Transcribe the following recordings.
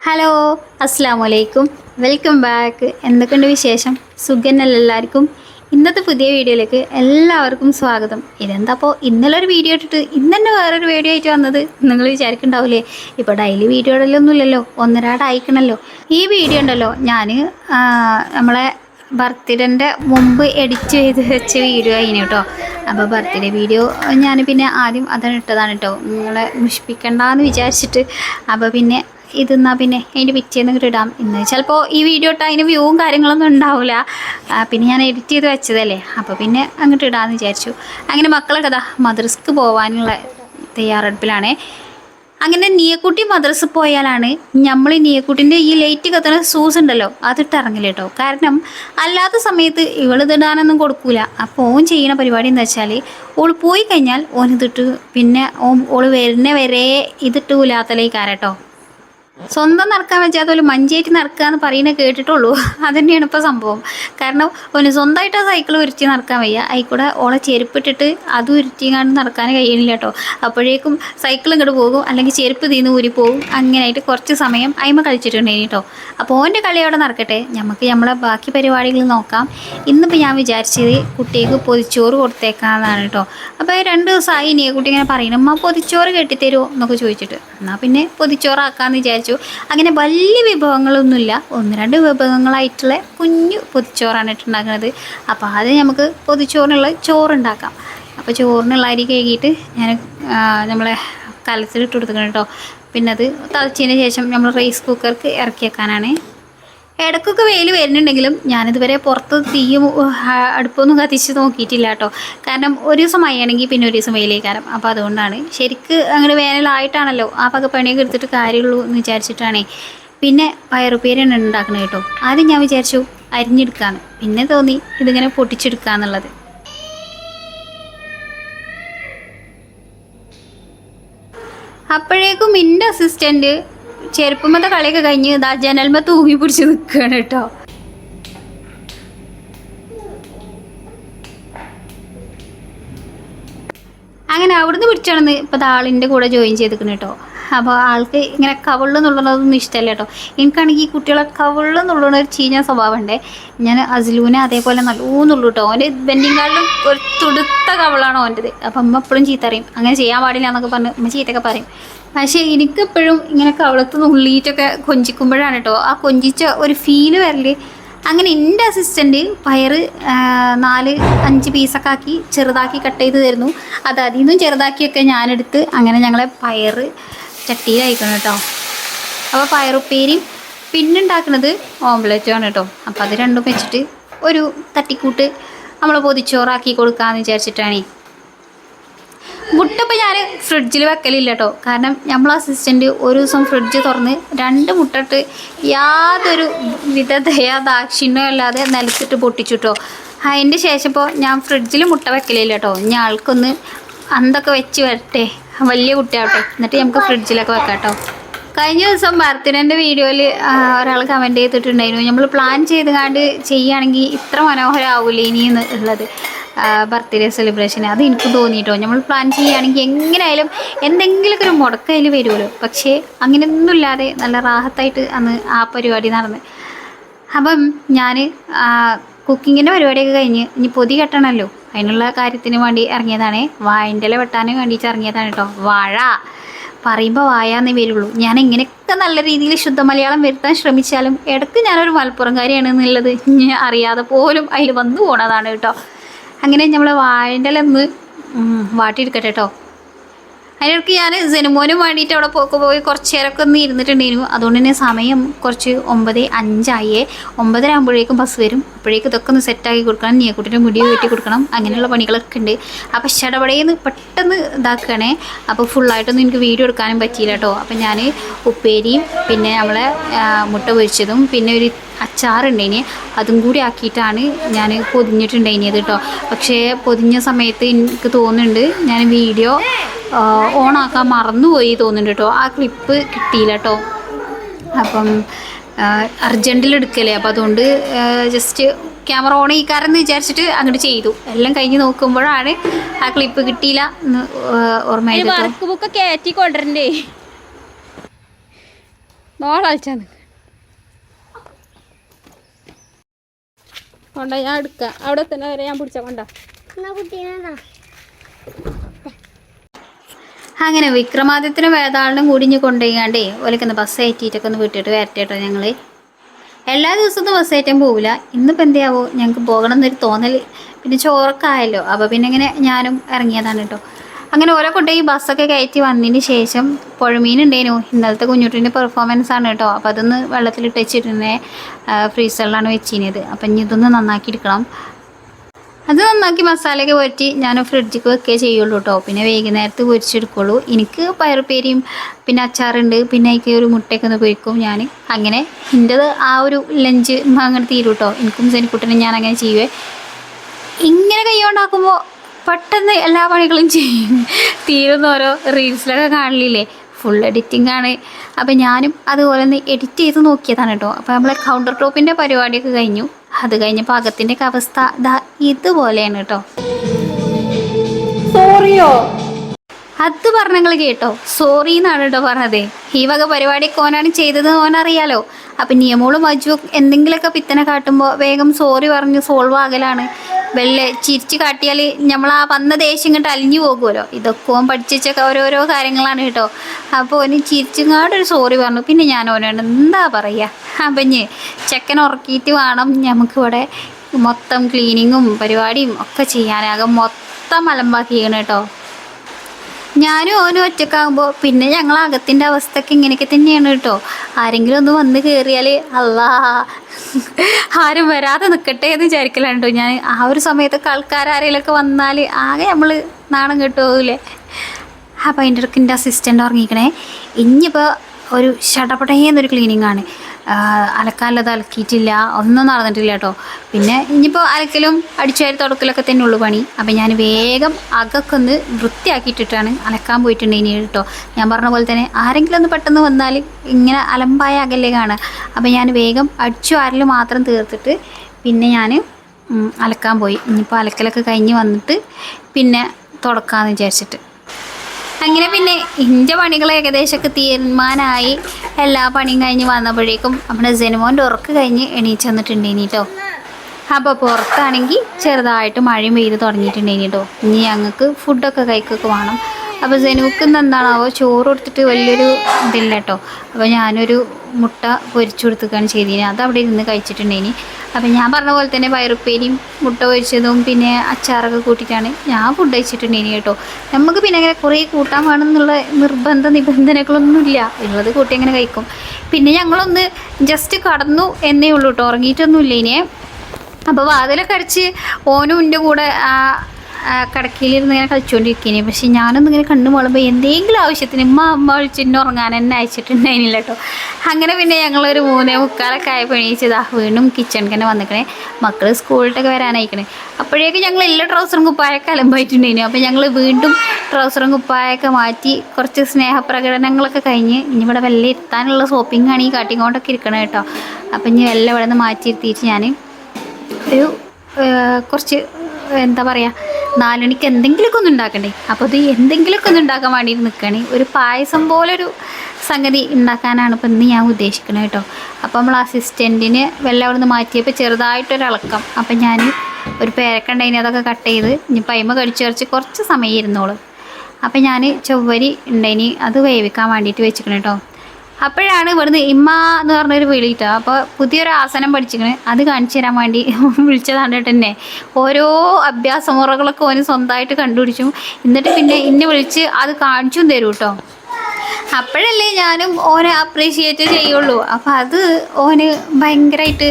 Hello അസ്സാം വലൈക്കും welcome back. എന്തൊക്കെയുണ്ട് വിശേഷം? സുഖന്നല്ല എല്ലാവർക്കും? ഇന്നത്തെ പുതിയ വീഡിയോയിലേക്ക് എല്ലാവർക്കും സ്വാഗതം. ഇതെന്താ അപ്പോൾ ഇന്നലെ ഒരു വീഡിയോ ഇട്ടിട്ട് ഇന്ന് തന്നെ വേറൊരു വീഡിയോ ആയിട്ട് വന്നത് നിങ്ങൾ വിചാരിക്കുന്നുണ്ടാവില്ലേ ഇപ്പോൾ ഡെയിലി വീഡിയോ ഇടലൊന്നുമില്ലല്ലോ ഒന്നരാട് അയക്കണമല്ലോ ഈ വീഡിയോ ഉണ്ടല്ലോ ഞാൻ നമ്മളെ ബർത്ത്ഡേന്റെ മുമ്പ് എഡിറ്റ് ചെയ്ത് വെച്ച വീഡിയോ ആയിന് കേട്ടോ. അപ്പോൾ ബർത്ത്ഡേ വീഡിയോ ഞാൻ പിന്നെ ആദ്യം അതാണ് ഇട്ടതാണ് കേട്ടോ. നിങ്ങളെ മുഷിപ്പിക്കണ്ടെന്ന് വിചാരിച്ചിട്ട്. അപ്പോൾ പിന്നെ ഇതെന്നാൽ പിന്നെ അതിന്റെ പിറ്റേന്ന് ഇടാം. ഇന്ന് ചിലപ്പോൾ ഈ വീഡിയോ ഇട്ടാൽ അതിന് വ്യൂവും കാര്യങ്ങളൊന്നും ഉണ്ടാവില്ല പിന്നെ ഞാൻ എഡിറ്റ് ചെയ്ത് വെച്ചതല്ലേ. അപ്പോൾ പിന്നെ അങ്ങോട്ട് ഇടാമെന്ന് വിചാരിച്ചു. അങ്ങനെ മക്കളൊക്കെ അതാ മദ്രസ്ക്ക് പോകാനുള്ള തയ്യാറെടുപ്പിലാണേ. അങ്ങനെ നീയക്കുട്ടി മദ്രസ് പോയാലാണ് നമ്മൾ നീയക്കുട്ടിന്റെ ഈ ലൈറ്റ് കത്തുന്ന സൂസ് ഉണ്ടല്ലോ അതിട്ട് ഇറങ്ങില്ല കേട്ടോ കാരണം അല്ലാത്ത സമയത്ത് ഇവൾ ഇതിടാനൊന്നും കൊടുക്കൂല. അപ്പോൾ ഓൻ ചെയ്യുന്ന പരിപാടി എന്താ വെച്ചാൽ ഓൾ പോയി കഴിഞ്ഞാൽ ഓൻ ഇതിട്ട് പിന്നെ ഓൾ വരുന്ന വരെ ഇതിട്ട് കൂലാത്തലേക്കാരട്ടോ സ്വന്തം നടക്കാൻ വെച്ചാൽ അതുപോലെ മഞ്ചേറ്റ് നടക്കുക എന്ന് പറയുന്നത് കേട്ടിട്ടുള്ളൂ. അതുതന്നെയാണ് ഇപ്പോൾ സംഭവം. കാരണം ഒന്ന് സ്വന്തമായിട്ട് ആ സൈക്കിൾ ഉരുത്തി നടക്കാൻ വയ്യ. അതിൽക്കൂടെ ഓളെ ചെരുപ്പിട്ടിട്ട് അത് ഉരുത്തിങ്ങാണ്ട് നടക്കാൻ കഴിയണില്ല കേട്ടോ. അപ്പോഴേക്കും സൈക്കിൾ ഇങ്ങോട്ട് പോകും. അല്ലെങ്കിൽ ചെരുപ്പ് തീന്ന് ഊരി പോകും അങ്ങനെയായിട്ട് കുറച്ച് സമയം അയിമ കളിച്ചിട്ടുണ്ടായിരുന്നു കേട്ടോ. അപ്പോൾ ഓന്റെ കളി അവിടെ നടക്കട്ടെ. നമുക്ക് നമ്മളെ ബാക്കി പരിപാടികൾ നോക്കാം. ഇന്നിപ്പോൾ ഞാൻ വിചാരിച്ചത് കുട്ടിക്ക് പൊതിച്ചോറ് കൊടുത്തേക്കാന്നാണ് കേട്ടോ. അപ്പോൾ രണ്ട് ദിവസമായി നീ കുട്ടി ഇങ്ങനെ പറയണം അമ്മ പൊതിച്ചോറ് കെട്ടിത്തരുമോ? എന്നൊക്കെ ചോദിച്ചിട്ട്. എന്നാൽ പിന്നെ പൊതിച്ചോറാക്കാമെന്ന് വിചാരിച്ചു. അങ്ങനെ വലിയ വിഭവങ്ങളൊന്നുമില്ല. ഒന്ന് രണ്ട് വിഭവങ്ങളായിട്ടുള്ള കുഞ്ഞു പൊതിച്ചോറാണ് ഇട്ടുണ്ടാക്കുന്നത് അപ്പോൾ ആദ്യം നമുക്ക് പൊതിച്ചോറിനുള്ള ചോറുണ്ടാക്കാം. അപ്പോൾ ചോറിനുള്ള അരി കഴുകിയിട്ട് ഞാൻ നമ്മളെ കലത്തിലിട്ട് കൊടുക്കണം കേട്ടോ. പിന്നെ അത് തിളച്ചതിന് ശേഷം നമ്മൾ റൈസ് കുക്കർക്ക് ഇറക്കി വെക്കാനാണ്. ഇടയ്ക്കൊക്കെ വെയിൽ വരുന്നുണ്ടെങ്കിലും ഞാനിതുവരെ പുറത്ത് തീയും അടുപ്പൊന്നും കത്തിച്ച് നോക്കിയിട്ടില്ല കേട്ടോ. കാരണം ഒരു ദിവസം മഴയാണെങ്കിൽ പിന്നെ ഒരു ദിവസം വെയിലേക്കാരം അപ്പോൾ അതുകൊണ്ടാണ്. ശരിക്ക് അങ്ങനെ വേനലായിട്ടാണല്ലോ ആ പക പണിയൊക്കെ എടുത്തിട്ട് കാര്യമുള്ളൂ എന്ന് വിചാരിച്ചിട്ടാണേ. പിന്നെ പയറുപ്പേരാണ് ഉണ്ടാക്കുന്നത് കേട്ടോ. ആദ്യം ഞാൻ വിചാരിച്ചു അരിഞ്ഞെടുക്കാന്ന്. പിന്നെ തോന്നി ഇതിങ്ങനെ പൊട്ടിച്ചെടുക്കാന്നുള്ളത് അപ്പോഴേക്കും എന്റെ അസിസ്റ്റന്റ് ചെരുപ്പമത്തെ കളിയൊക്കെ കഴിഞ്ഞ് ഇതാ ജനൽമ തൂങ്ങി പിടിച്ച് നിൽക്കുകയാണ് കേട്ടോ. അങ്ങനെ അവിടുന്ന് പിടിച്ചാണെന്ന് ഇപ്പോൾ ആളിന്റെ കൂടെ ജോയിൻ ചെയ്തിരിക്കണം കേട്ടോ. അപ്പോൾ ആൾക്ക് ഇങ്ങനെ കവിളിൽ നുള്ളണതൊന്നും ഇഷ്ടമല്ല കേട്ടോ. എനിക്കാണെങ്കിൽ ഈ കുട്ടികളെ കവിളിൽ നുള്ളണ ഒരു ചീഞ്ഞ സ്വഭാവമുണ്ട് ഞാൻ അസിലൂനെ അതേപോലെ നല്ലോന്നുള്ളൂ കേട്ടോ. ഓന്റെ ബെൻഡിങ് കാർഡിലും ഒരു തുടുത്ത കവിളാണ് ഓന്റെത്. അപ്പം അമ്മ എപ്പോഴും ചീത്ത അറിയും അങ്ങനെ ചെയ്യാൻ പാടില്ല എന്നൊക്കെ പറഞ്ഞ് അമ്മ ചീത്തയൊക്കെ പറയും. പക്ഷേ എനിക്കെപ്പോഴും ഇങ്ങനെ കവളത്ത് നുള്ളിയിട്ടൊക്കെ കൊഞ്ചിക്കുമ്പോഴാണ് കേട്ടോ ആ കൊഞ്ചിച്ച ഒരു ഫീൽ വരൽ. അങ്ങനെ എന്റെ അസിസ്റ്റന്റ് പയറ് നാല് അഞ്ച് പീസൊക്കെ ആക്കി ചെറുതാക്കി കട്ട് ചെയ്ത് തരുന്നു. അത് അതിൽ നിന്നും ചെറുതാക്കിയൊക്കെ ഞാനെടുത്ത് അങ്ങനെ ഞങ്ങളെ പയറ് ചട്ടിയിലയക്കണം കേട്ടോ അപ്പോൾ പയറുപ്പേരിയും പിന്നെ ഉണ്ടാക്കുന്നത് ഓംലെറ്റുമാണ് കേട്ടോ അപ്പോൾ അത് രണ്ടും വെച്ചിട്ട് ഒരു തട്ടിക്കൂട്ട് നമ്മൾ പൊതിച്ചോറാക്കി കൊടുക്കാമെന്ന് വിചാരിച്ചിട്ടാണേ. മുട്ട ഇപ്പോൾ ഞാൻ ഫ്രിഡ്ജിൽ വെക്കലില്ല കേട്ടോ കാരണം നമ്മൾ അസിസ്റ്റന്റ് ഒരു ദിവസം ഫ്രിഡ്ജ് തുറന്ന് രണ്ട് മുട്ടട്ട് യാതൊരു വിധ ദയാ അല്ലാതെ നിലത്തിട്ട് പൊട്ടിച്ചു കേട്ടോ അതിന്റെ ശേഷം ഇപ്പോൾ ഞാൻ ഫ്രിഡ്ജിൽ മുട്ട വെക്കലില്ല കേട്ടോ ഇനി ആൾക്കൊന്ന് അന്തൊക്കെ വെച്ച് വരട്ടെ. വലിയ കുട്ടിയാവട്ടെ. എന്നിട്ട് നമുക്ക് ഫ്രിഡ്ജിലൊക്കെ വെക്കാം കേട്ടോ കഴിഞ്ഞ ദിവസം ഭർത്തിനന്റെ വീഡിയോയിൽ ഒരാൾ കമന്റ് ചെയ്തിട്ടുണ്ടായിരുന്നു. നമ്മൾ പ്ലാൻ ചെയ്ത് കണ്ട് ചെയ്യുകയാണെങ്കിൽ ഇത്ര മനോഹരമാവില്ല ഇനി എന്ന് ഉള്ളത്. ബർത്ത്ഡേ സെലിബ്രേഷൻ അത് എനിക്ക് തോന്നിയിട്ടോ. നമ്മൾ പ്ലാൻ ചെയ്യുകയാണെങ്കിൽ എങ്ങനെയായാലും എന്തെങ്കിലുമൊക്കെ ഒരു മുടക്കയിൽ വരുമല്ലോ. പക്ഷേ അങ്ങനെയൊന്നുമില്ലാതെ നല്ല റാഹത്തായിട്ട് അന്ന് ആ പരിപാടി നടന്ന്. അപ്പം ഞാൻ കുക്കിങ്ങിന്റെ പരിപാടിയൊക്കെ കഴിഞ്ഞ് ഇനി പൊതി കെട്ടണമല്ലോ അതിനുള്ള കാര്യത്തിന് വേണ്ടി ഇറങ്ങിയതാണ്. വായന്റെ വെട്ടാനും വേണ്ടിയിട്ട് ഇറങ്ങിയതാണ് കേട്ടോ വാഴ. പറയുമ്പോൾ വായാന്നേ വരുള്ളൂ. ഞാൻ എങ്ങനെയൊക്കെ നല്ല രീതിയിൽ ശുദ്ധ മലയാളം വരുത്താൻ ശ്രമിച്ചാലും ഇടയ്ക്ക് ഞാനൊരു മലപ്പുറംകാരിയാണ് എന്നുള്ളത് അറിയാതെ പോലും അതിൽ വന്നു പോണതാണ് കേട്ടോ അങ്ങനെ നമ്മൾ വാഴന്റെ ഒന്ന് വാട്ടിയെടുക്കട്ടെ കേട്ടോ അതിനിടയ്ക്ക് ഞാൻ സെനുമോനും വേണ്ടിയിട്ട് അവിടെ പോയി കുറച്ച് നേരമൊക്കെ ഒന്ന് ഇരുന്നിട്ടുണ്ടായിരുന്നു അതുകൊണ്ട് തന്നെ സമയം കുറച്ച് ഒമ്പത് അഞ്ചായേ ഒമ്പതര ആകുമ്പോഴേക്കും ബസ് വരും. അപ്പോഴേക്കും ഇതൊക്കെ ഒന്ന് സെറ്റാക്കി കൊടുക്കണം. നീയക്കുട്ടിന്റെ മുടി വെട്ടി കൊടുക്കണം. അങ്ങനെയുള്ള പണികളൊക്കെ ഉണ്ട്. അപ്പോൾ ചടപടയെന്ന് പെട്ടെന്ന് ഇതാക്കുകയാണേ. അപ്പോൾ ഫുള്ളായിട്ടൊന്നും എനിക്ക് വീഡിയോ എടുക്കാനും പറ്റിയില്ല കേട്ടോ അപ്പോൾ ഞാൻ ഉപ്പേരിയും പിന്നെ നമ്മളെ മുട്ട പൊരിച്ചതും പിന്നെ ഒരു അച്ചാറുണ്ടേനി. അതും കൂടി ആക്കിയിട്ടാണ് ഞാൻ പൊതിഞ്ഞിട്ടുണ്ടായിനിയത് കേട്ടോ പക്ഷേ പൊതിഞ്ഞ സമയത്ത് എനിക്ക് തോന്നുന്നുണ്ട് ഞാൻ വീഡിയോ ഓണാക്കാൻ മറന്നുപോയി തോന്നുന്നുണ്ട് കേട്ടോ ആ ക്ലിപ്പ് കിട്ടിയില്ല കേട്ടോ അപ്പം അർജന്റിൽ എടുക്കലേ അപ്പോൾ അതുകൊണ്ട് ജസ്റ്റ് ക്യാമറ ഓൺ ചെയ്യിക്കാരെന്ന് വിചാരിച്ചിട്ട് അങ്ങോട്ട് ചെയ്തു. എല്ലാം കഴിഞ്ഞ് നോക്കുമ്പോഴാണ് ആ ക്ലിപ്പ് കിട്ടിയില്ല എന്ന് ഓർമ്മയായിട്ട് കയറ്റി കൊണ്ടുവരണ്ടേ? നോളച്ചാന്ന് കൊണ്ട ഞാൻ എടുക്കാം. അവിടെ തന്നെ വരെ ഞാൻ പിടിച്ച കൊണ്ട. അങ്ങനെ വിക്രമാദിത്യനും വേതാളിനും കൂടി ഇഞ്ഞ് കൊണ്ടുപോയിക്കാണ്ടേ ഓലക്കൊന്ന് ബസ് കയറ്റിയിട്ടൊക്കെ ഒന്ന് വിട്ടിട്ട് വരട്ടെട്ടോ ഞങ്ങൾ. ഞങ്ങൾ എല്ലാ ദിവസവും ബസ് കയറ്റാൻ പോവില്ല ഇന്നിപ്പോൾ എന്തെയാവോ ഞങ്ങൾക്ക് പോകണം എന്നൊരു തോന്നൽ പിന്നെ ചോറൊക്കെ ആയല്ലോ. അപ്പോൾ പിന്നെ ഇങ്ങനെ ഞാനും ഇറങ്ങിയതാണ് കേട്ടോ. അങ്ങനെ ഓരോ കൊണ്ടുപോയി ബസ്സൊക്കെ കയറ്റി വന്നതിന് ശേഷം പുഴമീൻ ഉണ്ടേനു ഇന്നലത്തെ കുഞ്ഞുട്ടിന്റെ പെർഫോമൻസ് ആണ് കേട്ടോ. അപ്പോൾ അതൊന്ന് വെള്ളത്തിലിട്ട് വെച്ചിട്ടുണ്ടെ ഫ്രീസറിലാണ് വെച്ചിരുന്നത് അപ്പം ഇനി ഇതൊന്ന് നന്നാക്കി എടുക്കണം. അത് നന്നാക്കി മസാലയൊക്കെ പുരട്ടി ഞാൻ ഫ്രിഡ്ജിക്ക് വെക്കുകയെ ചെയ്യുള്ളൂ കേട്ടോ. പിന്നെ വൈകുന്നേരത്ത് പൊരിച്ചെടുക്കുള്ളൂ. എനിക്ക് പയറുപ്പേരിയും പിന്നെ അച്ചാറുണ്ട്. പിന്നെ എനിക്ക് ഒരു മുട്ടയൊക്കെ ഒന്ന് പൊരിക്കും ഞാൻ അങ്ങനെ എന്റെത് ആ ഒരു ലഞ്ച് അങ്ങനെ തീരും കേട്ടോ. എനിക്കും സെനിക്കുട്ടനും ഞാൻ അങ്ങനെ ചെയ്യുവേ. ഇങ്ങനെ കൈകൊണ്ടാക്കുമ്പോൾ പെട്ടെന്ന് എല്ലാ പണികളും ചെയ്യും. തീരുന്ന ഓരോ റീൽസിലൊക്കെ കാണില്ലേ? ഫുൾ എഡിറ്റിംഗ് ആണ്. അപ്പം ഞാനും അതുപോലെ ഒന്ന് എഡിറ്റ് ചെയ്ത് നോക്കിയതാണ് കേട്ടോ. അപ്പോൾ നമ്മളെ കൗണ്ടർ ടോപ്പിന്റെ പരിപാടിയൊക്കെ കഴിഞ്ഞു. അത് കഴിഞ്ഞ പാകത്തിന്റെയൊക്കെ അവസ്ഥ ഇതുപോലെയാണ് കേട്ടോ. സോറിയോ അത് പറഞ്ഞങ്ങൾ കേട്ടോ. സോറി എന്നാണ് കേട്ടോ പറഞ്ഞത്. ഈ വക പരിപാടി ഓനാണ് ചെയ്തത് ഓനറിയാലോ. അപ്പം നിയമോളും മജു എന്തെങ്കിലുമൊക്കെ പിത്തനെ കാട്ടുമ്പോൾ വേഗം സോറി പറഞ്ഞ് സോൾവ് ആകലാണ്. വെള്ള ചിരിച്ചു കാട്ടിയാൽ നമ്മൾ ആ വന്ന ദേഷ്യം ഇങ്ങോട്ട് അലിഞ്ഞു പോകുമല്ലോ ഇതൊക്കെ ഓൻ പഠിച്ചൊക്കെ ഓരോരോ കാര്യങ്ങളാണ് കേട്ടോ. അപ്പോൾ ഓന് ചിരിച്ചുങ്ങാടൊരു സോറി പറഞ്ഞു. പിന്നെ ഞാൻ ഓനോട് എന്താ പറയുക അപ്പം ചെക്കൻ ഉറക്കിയിട്ട് വേണം നമുക്കിവിടെ മൊത്തം ക്ലീനിങ്ങും പരിപാടിയും ഒക്കെ ചെയ്യാനാകും മൊത്തം അലമ്പാക്കിയാണ് കേട്ടോ. ഞാനും ഓനും ഒറ്റക്കാകുമ്പോൾ പിന്നെ ഞങ്ങൾ അകത്തിന്റെ അവസ്ഥയൊക്കെ ഇങ്ങനെയൊക്കെ തന്നെയാണ് കേട്ടോ. ആരെങ്കിലും ഒന്ന് വന്ന് കയറിയാൽ അല്ലാ ആരും വരാതെ നിൽക്കട്ടെ എന്ന് വിചാരിക്കലുണ്ടോ ഞാൻ. ആ ഒരു സമയത്തൊക്കെ ആൾക്കാർ ആരെങ്കിലുമൊക്കെ വന്നാൽ ആകെ നമ്മൾ നാണം കെട്ടുപോകില്ലേ. അപ്പോൾ അതിന്റെ ഇടയ്ക്ക് എന്റെ അസിസ്റ്റന്റ് ഉറങ്ങിക്കണേ. ഇനിയിപ്പോൾ ഒരു ഷടപടയെന്നൊരു ക്ലീനിങ് ആണ്. അലക്കാനുള്ളത് അലക്കിയിട്ടില്ല. ഒന്നും നടന്നിട്ടില്ല കേട്ടോ. പിന്നെ ഇനിയിപ്പോൾ അലക്കലും അടിച്ചുവാരി തുടക്കലൊക്കെ തന്നെ ഉള്ളു പണി. അപ്പം ഞാൻ വേഗം അകൊക്കെ ഒന്ന് വൃത്തിയാക്കിയിട്ടിട്ടാണ് അലക്കാൻ പോയിട്ടുണ്ടെങ്കിൽ കേട്ടോ. ഞാൻ പറഞ്ഞ പോലെ തന്നെ ആരെങ്കിലും ഒന്ന് പെട്ടെന്ന് വന്നാൽ ഇങ്ങനെ അലമ്പായ അകല്ലേ കാണുക. അപ്പം ഞാൻ വേഗം അടിച്ചു മാത്രം തീർത്തിട്ട് പിന്നെ ഞാൻ അലക്കാൻ പോയി. ഇനിയിപ്പോൾ അലക്കലൊക്കെ കഴിഞ്ഞ് വന്നിട്ട് പിന്നെ തുടക്കാമെന്ന് വിചാരിച്ചിട്ട്. അങ്ങനെ പിന്നെ എന്റെ പണികൾ ഏകദേശമൊക്കെ തീരുമാനമായി. എല്ലാ പണിയും കഴിഞ്ഞ് വന്നപ്പോഴേക്കും നമ്മുടെ ജനുമോന്റെ ഉറക്ക് കഴിഞ്ഞ് എണീച്ച് വന്നിട്ടുണ്ടേനി കേട്ടോ അപ്പോൾ പുറത്താണെങ്കിൽ ചെറുതായിട്ട് മഴയും പെയ്ത് തുടങ്ങിയിട്ടുണ്ടേനി കേട്ടോ ഇനി ഞങ്ങൾക്ക് ഫുഡൊക്കെ കഴിക്കൊക്കെ വേണം. അപ്പോൾ ഇന്ന് എന്താണാവോ ചോറ് കൊടുത്തിട്ട് വലിയൊരു ഇതില്ല കേട്ടോ അപ്പോൾ ഞാനൊരു മുട്ട പൊരിച്ചു കൊടുത്തുകയാണ് ചെയ്തിന്. അത് അവിടെ ഇരുന്ന് കഴിച്ചിട്ടുണ്ടേനി. അപ്പോൾ ഞാൻ പറഞ്ഞ പോലെ തന്നെ പയറുപ്പേരിയും മുട്ട പൊരിച്ചതും പിന്നെ അച്ചാറൊക്കെ കൂട്ടിയിട്ടാണ് ഞാൻ ഫുഡ് കഴിച്ചിട്ടുണ്ടേനി കേട്ടോ. നമുക്ക് പിന്നെ അങ്ങനെ കുറേ കൂട്ടാൻ വേണമെന്നുള്ള നിർബന്ധ നിബന്ധനകളൊന്നുമില്ല. ഉള്ളത് കൂട്ടി അങ്ങനെ കഴിക്കും. പിന്നെ ഞങ്ങളൊന്ന് ജസ്റ്റ് കടന്നു എന്നേ ഉള്ളൂ കേട്ടോ ഉറങ്ങിയിട്ടൊന്നുമില്ല ഇനിയെ അപ്പോൾ വാതിലൊക്കെ അടിച്ച് ഓനും എന്റെ കൂടെ കടക്കയിലിരുന്ന് ഇങ്ങനെ കളിച്ചുകൊണ്ടിരിക്കുകയാണ് പക്ഷെ ഞാനൊന്നും ഇങ്ങനെ കണ്ണു മുളമ്പോൾ എന്തെങ്കിലും ആവശ്യത്തിന് ഉമ്മ അമ്മ വിളിച്ചിട്ട് ഉറങ്ങാൻ എന്നെ അയച്ചിട്ടുണ്ടായിരുന്നില്ല കേട്ടോ. അങ്ങനെ പിന്നെ ഞങ്ങളൊരു മൂന്നേ മുക്കാലൊക്കെ ആയപ്പോൾ എണീച്ചതാ വീണ്ടും കിച്ചണിൽ തന്നെ വന്നിക്കണേ. മക്കൾ സ്കൂളിലൊക്കെ വരാനായിക്കണേ. അപ്പോഴേക്കും ഞങ്ങൾ എല്ലാ ട്രൗസറും കുപ്പായൊക്കെ അലമ്പായിട്ടുണ്ടായിരുന്നു. അപ്പോൾ ഞങ്ങൾ വീണ്ടും ട്രൗസറും കുപ്പായൊക്കെ മാറ്റി കുറച്ച് സ്നേഹപ്രകടനങ്ങളൊക്കെ കഴിഞ്ഞ് ഇനി ഇവിടെ വല്ല സോപ്പിംഗ് ആണ് ഈ കാട്ടിക്കൊണ്ടൊക്കെ ഇരിക്കണം കേട്ടോ. അപ്പം ഇനി വല്ല ഇവിടെ നിന്ന് മാറ്റി എത്തിയിട്ട് ഞാൻ ഒരു കുറച്ച് എന്താ പറയുക നാലുമണിക്ക് എന്തെങ്കിലുമൊക്കെ ഒന്ന് ഉണ്ടാക്കണ്ടേ? അപ്പോൾ ഇത് എന്തെങ്കിലുമൊക്കെ ഒന്ന് ഉണ്ടാക്കാൻ വേണ്ടി നിൽക്കണേ ഒരു പായസം പോലൊരു സംഗതി ഉണ്ടാക്കാനാണ് ഇപ്പം ഇന്ന് ഞാൻ ഉദ്ദേശിക്കുന്നത് കേട്ടോ. അപ്പോൾ നമ്മൾ അസിസ്റ്റന്റിന് വെള്ളം അവിടെ നിന്ന് മാറ്റിയപ്പോൾ ചെറുതായിട്ടൊരിളക്കം അപ്പം ഞാൻ ഒരു പേരക്കണ്ടതിന് അതൊക്കെ കട്ട് ചെയ്ത് ഇനി പൈമ കടിച്ചു കുറച്ച് കുറച്ച് സമയം ഇരുന്നോളൂ. അപ്പം ഞാൻ ചൊവ്വരി ഉണ്ടതിന് അത് വേവിക്കാൻ വേണ്ടിയിട്ട് വെച്ചിരിക്കണം കേട്ടോ. അപ്പോഴാണ് ഇവിടുന്ന് ഇമ്മ എന്ന് പറഞ്ഞൊരു വിളിട്ടോ അപ്പോൾ പുതിയൊരു ആസനം പഠിച്ചിക്കണ് അത് കാണിച്ചു തരാൻ വേണ്ടി വിളിച്ചതാണ് തന്നെ ഓരോ അഭ്യാസ മുറകളൊക്കെ ഓന് സ്വന്തമായിട്ട് കണ്ടുപിടിച്ചു. എന്നിട്ട് പിന്നെ ഇന്നെ വിളിച്ച് അത് കാണിച്ചും തരും കേട്ടോ. അപ്പോഴല്ലേ ഞാനും ഓനെ അപ്രീഷിയേറ്റ് ചെയ്യുള്ളൂ. അപ്പം അത് ഓന് ഭയങ്കരമായിട്ട്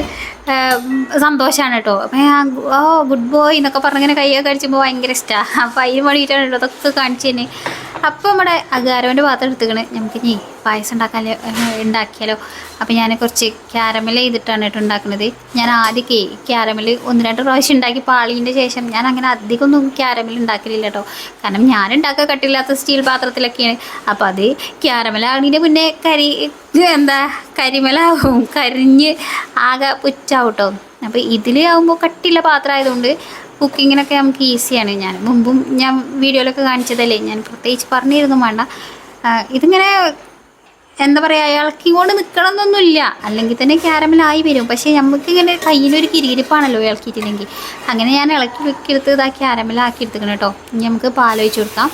സന്തോഷമാണ് കേട്ടോ. അപ്പം ഞാൻ ഓ ഗുഡ് ബോയ് എന്നൊക്കെ പറഞ്ഞിങ്ങനെ കൈയൊക്കെ അടിച്ചുമ്പോൾ ഭയങ്കര ഇഷ്ടമാണ് അപ്പം അതിന് വേണ്ടിയിട്ടാണ് കേട്ടോ അതൊക്കെ കാണിച്ചു തന്നെ അപ്പോൾ നമ്മുടെ അകാരവന്റെ പാത്രം എടുത്തുക്കണ്. നമുക്ക് ഇനി പായസം ഉണ്ടാക്കാൻ ഉണ്ടാക്കിയാലോ? അപ്പോൾ ഞാൻ കുറച്ച് ക്യാരമൽ ചെയ്തിട്ടാണ് കേട്ടോ ഉണ്ടാക്കുന്നത് ഞാൻ ആദ്യം ക്യാരമൽ ഒന്ന് രണ്ട് പ്രാവശ്യം ഉണ്ടാക്കി പാളീന്റെ ശേഷം ഞാൻ അങ്ങനെ അധികം ഒന്നും ക്യാരമൽ ഉണ്ടാക്കലില്ല കേട്ടോ. കാരണം ഞാൻ ഉണ്ടാക്കുക കട്ടില്ലാത്ത സ്റ്റീൽ പാത്രത്തിലൊക്കെയാണ്. അപ്പോൾ അത് ക്യാരമലാണിന്റെ പിന്നെ കരി എന്താ കരിമലാവും. കരിഞ്ഞ് ആകെ പുച്ചാവും കേട്ടോ. അപ്പോൾ ഇതിൽ ആകുമ്പോൾ കട്ടിയുള്ള പാത്രം ആയതുകൊണ്ട് കുക്കിങ്ങിനൊക്കെ നമുക്ക് ഈസിയാണ്. ഞാൻ മുമ്പും ഞാൻ വീഡിയോയിലൊക്കെ കാണിച്ചതല്ലേ ഞാൻ പ്രത്യേകിച്ച് പറഞ്ഞിരുന്നു വേണ്ട. ഇതിങ്ങനെ എന്താ പറയുക ഇളക്കി കൊണ്ട് നിൽക്കണമെന്നൊന്നുമില്ല അല്ലെങ്കിൽ തന്നെ ക്യാരമലായി വരും. പക്ഷേ നമുക്ക് ഇങ്ങനെ കയ്യിലൊരു കിരികിരിപ്പാണല്ലോ ഇളക്കിയിട്ടില്ലെങ്കിൽ. അങ്ങനെ ഞാൻ ഇളക്കി വെക്കിയെടുത്ത് ഇതാ ക്യാരമലാക്കി എടുത്തിക്കണം കേട്ടോ. ഇനി നമുക്ക് പാലൊഴിച്ച് കൊടുക്കാം.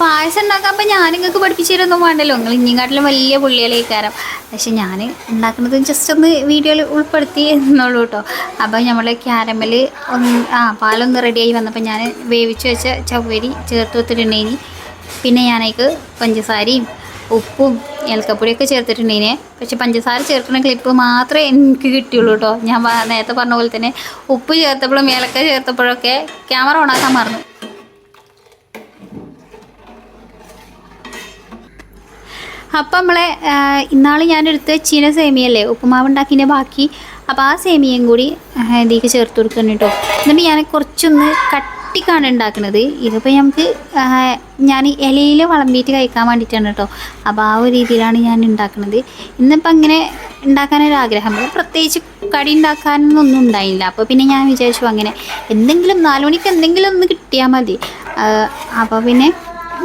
പായസം ഉണ്ടാക്കുമ്പോൾ ഞാൻ നിങ്ങൾക്ക് പഠിപ്പിച്ചു തരൊന്നും വേണ്ടല്ലോ. നിങ്ങൾ ഇനിങ്ങാട്ടിലും വലിയ പുള്ളികളെ കയറാം പക്ഷെ ഞാൻ ഉണ്ടാക്കുന്നത് ജസ്റ്റ് ഒന്ന് വീഡിയോയിൽ ഉൾപ്പെടുത്തി എന്നുള്ളൂ കേട്ടോ അപ്പോൾ നമ്മൾ ക്യാരമൽ ഒന്ന് ആ പാലൊന്ന് റെഡിയായി വന്നപ്പോൾ ഞാൻ വേവിച്ച് വെച്ച ചവ്വരി ചേർത്ത് വെത്തിട്ടുണ്ടേനി പിന്നെ ഞാനേക്ക് പഞ്ചസാരയും ഉപ്പും ഏലക്കപ്പൊടിയൊക്കെ ചേർത്തിട്ടുണ്ടേനെ. പക്ഷെ പഞ്ചസാര ചേർക്കുന്ന ക്ലിപ്പ് മാത്രമേ എനിക്ക് കിട്ടിയുള്ളൂ കേട്ടോ ഞാൻ നേരത്തെ പറഞ്ഞ പോലെ തന്നെ ഉപ്പ് ചേർത്തപ്പോഴും ഏലക്ക ചേർത്തപ്പോഴൊക്കെ ക്യാമറ ഓണാക്കാൻ മറന്നു. അപ്പം നമ്മളെ ഇന്നാൾ ഞാനെടുത്ത് ചീന സേമിയല്ലേ ഉപ്പുമാവ് ഉണ്ടാക്കിന്റെ ബാക്കി. അപ്പോൾ ആ സേമിയയും കൂടി ഇതിലേക്ക് ചേർത്ത് കൊടുക്കണം കേട്ടോ എന്നിട്ട് ഞാൻ കുറച്ചൊന്ന് കട്ടിക്കാണ് ഉണ്ടാക്കുന്നത് ഇതിപ്പോൾ നമുക്ക് ഞാൻ ഇലയിൽ വിളമ്പിയിട്ട് കഴിക്കാൻ വേണ്ടിയിട്ടാണ് കേട്ടോ അപ്പോൾ ആ ഒരു രീതിയിലാണ് ഞാൻ ഉണ്ടാക്കുന്നത് ഇന്നിപ്പോൾ അങ്ങനെ ഉണ്ടാക്കാനൊരു ആഗ്രഹം. പ്രത്യേകിച്ച് കടി ഉണ്ടാക്കാനൊന്നും ഉണ്ടായില്ല. അപ്പോൾ പിന്നെ ഞാൻ വിചാരിച്ചു അങ്ങനെ എന്തെങ്കിലും നാല് മണിക്ക് എന്തെങ്കിലും ഒന്ന് കിട്ടിയാൽ മതി. അപ്പോൾ പിന്നെ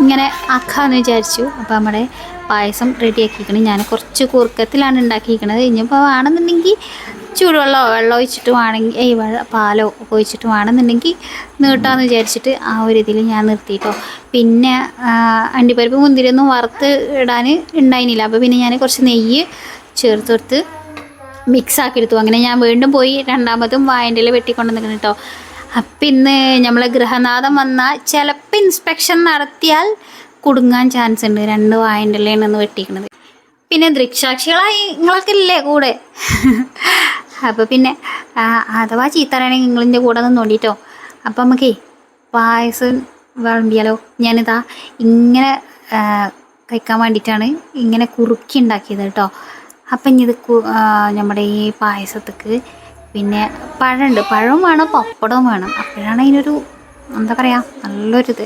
ഇങ്ങനെ ആക്കാമെന്ന് വിചാരിച്ചു. അപ്പോൾ നമ്മുടെ പായസം റെഡിയാക്കിയിരിക്കണം ഞാൻ കുറച്ച് കുറുക്കത്തിലാണ് ഉണ്ടാക്കിയിരിക്കണത്. ഇനിയിപ്പോൾ വേണമെന്നുണ്ടെങ്കിൽ ചൂടുവെള്ളമോ വെള്ളം ഒഴിച്ചിട്ട് വേണമെങ്കിൽ ഈ വെള്ള പാലോ ഒഴിച്ചിട്ട് വേണമെന്നുണ്ടെങ്കിൽ നീട്ടാമെന്ന് വിചാരിച്ചിട്ട് ആ ഒരു ഇതിൽ ഞാൻ നിർത്തിയിട്ടോ പിന്നെ അണ്ടിപ്പരിപ്പ് മുന്തിരിയൊന്നും വറുത്ത് ഇടാൻ ഉണ്ടായിരുന്നില്ല അപ്പോൾ പിന്നെ ഞാൻ കുറച്ച് നെയ്യ് ചേർത്ത് കൊടുത്ത് മിക്സ് ആക്കി എടുത്തു. അങ്ങനെ ഞാൻ വീണ്ടും പോയി രണ്ടാമതും വായന്റെ വെട്ടിക്കൊണ്ടു നിൽക്കണം കേട്ടോ അപ്പം ഇന്ന് നമ്മളെ ഗൃഹനാഥം വന്നാൽ ചിലപ്പോൾ ഇൻസ്പെക്ഷൻ നടത്തിയാൽ കുടുങ്ങാൻ ചാൻസ് ഉണ്ട്. രണ്ട് വായന്റെ ഇലയാണ് ഇന്ന് വെട്ടിക്കണത് പിന്നെ ദൃക്സാക്ഷികളായി നിങ്ങളൊക്കെ ഇല്ലേ കൂടെ? അപ്പോൾ പിന്നെ അഥവാ ചീത്തറയാണെങ്കിൽ നിങ്ങളിന്റെ കൂടെ ഒന്ന് നോണ്ടിട്ടോ അപ്പം നമുക്കേ പായസം വിളമ്പിയാലോ? ഞാനിതാ ഇങ്ങനെ കഴിക്കാൻ വേണ്ടിയിട്ടാണ് ഇങ്ങനെ കുറുക്കി ഉണ്ടാക്കിയത് കേട്ടോ. അപ്പം ഇനി ഇത് നമ്മുടെ ഈ പായസത്തേക്ക് പിന്നെ പഴമുണ്ട്. പഴവും വേണം പപ്പടവും വേണം. അപ്പോഴാണ് അതിനൊരു എന്താ നല്ലൊരു ഇത്.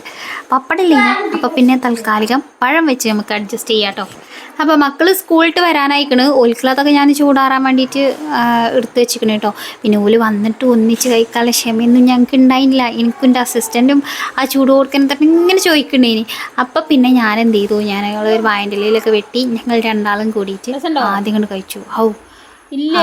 പപ്പടില്ല? അപ്പോൾ പിന്നെ തൽക്കാലികം പഴം വെച്ച് നമുക്ക് അഡ്ജസ്റ്റ് ചെയ്യാം കേട്ടോ അപ്പോൾ മക്കൾ സ്കൂളിട്ട് വരാനായിക്കണ്. ഓൽക്കുള്ളതൊക്കെ ഞാൻ ചൂടാറാൻ വേണ്ടിയിട്ട് എടുത്ത് വെച്ചിക്കണ് കേട്ടോ പിന്നെ ഓൽ വന്നിട്ട് ഒന്നിച്ച് കഴിക്കാനുള്ള ക്ഷമയൊന്നും ഞങ്ങൾക്ക് ഉണ്ടായില്ല എനിക്കും എന്റെ അസിസ്റ്റന്റും ആ ചൂട് കൊടുക്കാൻ തന്നെ ഇങ്ങനെ ചോദിക്കണ്ടേനി. അപ്പോൾ പിന്നെ ഞാൻ എന്ത് ചെയ്തു ഞാൻ ഒരു വായന്റെലയിലൊക്കെ വെട്ടി ഞങ്ങൾ രണ്ടാളും കൂടിയിട്ട്? ആദ്യം കൊണ്ട് കഴിച്ചു. ഔ ഇല്ല?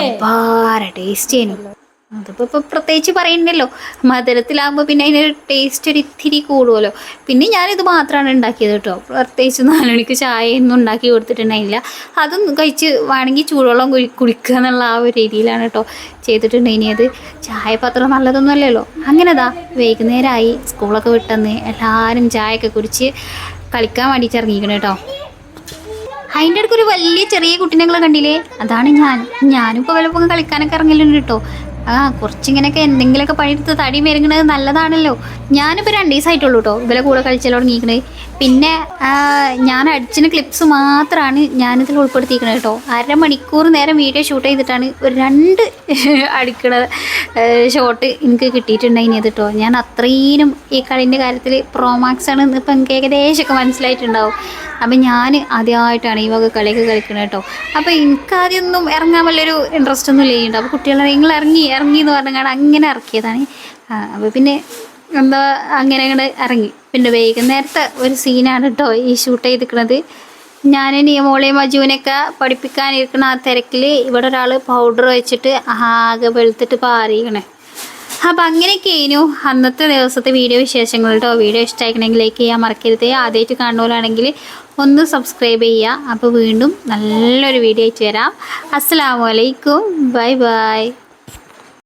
ടേസ്റ്റ് ചെയ്യുന്നു അതിപ്പോൾ ഇപ്പോൾ പ്രത്യേകിച്ച് പറയണ്ടല്ലോ മധുരത്തിലാകുമ്പോൾ പിന്നെ അതിനൊരു ടേസ്റ്റ് ഒരു ഇത്തിരി കൂടുമല്ലോ പിന്നെ ഞാൻ ഇത് മാത്രമാണ് ഉണ്ടാക്കിയത് കേട്ടോ. പ്രത്യേകിച്ച് നാല് മണിക്ക് ഒന്നും ഉണ്ടാക്കി കൊടുത്തിട്ടുണ്ടായില്ല അതും കഴിച്ച് വേണമെങ്കിൽ ചൂടുവെള്ളം കുടി കുടിക്കുക എന്നുള്ള ആ ഒരു രീതിയിലാണ് കേട്ടോ ചെയ്തിട്ടുണ്ടായിനിയത് ചായ പത്രം നല്ലതൊന്നും അല്ലല്ലോ. അങ്ങനെതാ വൈകുന്നേരമായി സ്കൂളൊക്കെ വിട്ടെന്ന് എല്ലാവരും ചായയൊക്കെ കുടിച്ച് കളിക്കാൻ വേണ്ടിയിട്ട് ഇറങ്ങിക്കണം കേട്ടോ. അതിന്റെ ഇടയ്ക്ക് ഒരു വലിയ ചെറിയ കുട്ടീനെ കണ്ടില്ലേ? അതാണ് ഞാൻ. ഞാനും ഇപ്പോൾ വല്ലപ്പോൾ കളിക്കാനൊക്കെ ഇറങ്ങലുണ്ട് കേട്ടോ. ആ കുറച്ചിങ്ങനെയൊക്കെ എന്തെങ്കിലുമൊക്കെ പണിയെടുത്ത് തടി മെരുങ്ങണത് നല്ലതാണല്ലോ. ഞാനിപ്പോൾ രണ്ട് ദിവസമായിട്ടുള്ളൂ കേട്ടോ ഇവരെ കൂടെ കഴിച്ചാൽ തുടങ്ങിയിരിക്കണത്. പിന്നെ ഞാൻ അടിച്ചിന് ക്ലിപ്സ് മാത്രമാണ് ഞാനിതിൽ ഉൾപ്പെടുത്തിയിരിക്കണത് കേട്ടോ അരമണിക്കൂർ നേരം വീഡിയോ ഷൂട്ട് ചെയ്തിട്ടാണ് ഒരു രണ്ട് അടിക്കണ ഷോട്ട് എനിക്ക് കിട്ടിയിട്ടുണ്ടായിനി കേട്ടോ ഞാൻ അത്രയും ഈ കളിന്റെ കാര്യത്തിൽ പ്രോമാക്സ് ആണ് ഇപ്പം എനിക്ക് ഏകദേശമൊക്കെ മനസ്സിലായിട്ടുണ്ടാവും. അപ്പം ഞാൻ ആദ്യമായിട്ടാണ് ഈ വക കളിയൊക്കെ കളിക്കുന്നത് കേട്ടോ അപ്പോൾ എനിക്കാദ്യമൊന്നും ഇറങ്ങാൻ വലിയൊരു ഇൻട്രസ്റ്റ് ഒന്നും ഇല്ലേട്ടോ അപ്പോൾ കുട്ടികളെ നിങ്ങൾ ഇറങ്ങി ഇറങ്ങി എന്ന് പറഞ്ഞാൽ അങ്ങനെ ഇറക്കിയതാണ്. അപ്പോൾ പിന്നെ എന്താ അങ്ങനെ അങ്ങോട്ട് ഇറങ്ങി. പിന്നെ വൈകുന്നേരത്തെ ഒരു സീനാണ് കേട്ടോ ഈ ഷൂട്ട് ചെയ്തിരിക്കുന്നത് ഞാൻ നിയമോളെയും മജുവിനൊക്കെ പഠിപ്പിക്കാനിരിക്കണ ആ തിരക്കിൽ ഇവിടെ ഒരാൾ പൗഡർ വെച്ചിട്ട് ആകെ വെളുത്തിട്ട് പാറിയണേ അപ്പം അങ്ങനെയൊക്കെ ആയിരുന്നു അന്നത്തെ ദിവസത്തെ വീഡിയോ വിശേഷങ്ങൾ കേട്ടോ വീഡിയോ ഇഷ്ടമായിക്കണമെങ്കിൽ ലൈക്ക് ചെയ്യാൻ മറക്കരുത്. ആദ്യമായിട്ട് കാണുന്നവരാണെങ്കിൽ ഒന്ന് സബ്സ്ക്രൈബ് ചെയ്യുക. അപ്പോൾ വീണ്ടും നല്ലൊരു വീഡിയോ ആയിട്ട് വരാം. അസ്സാം വലൈക്കും ബൈ ബൈ.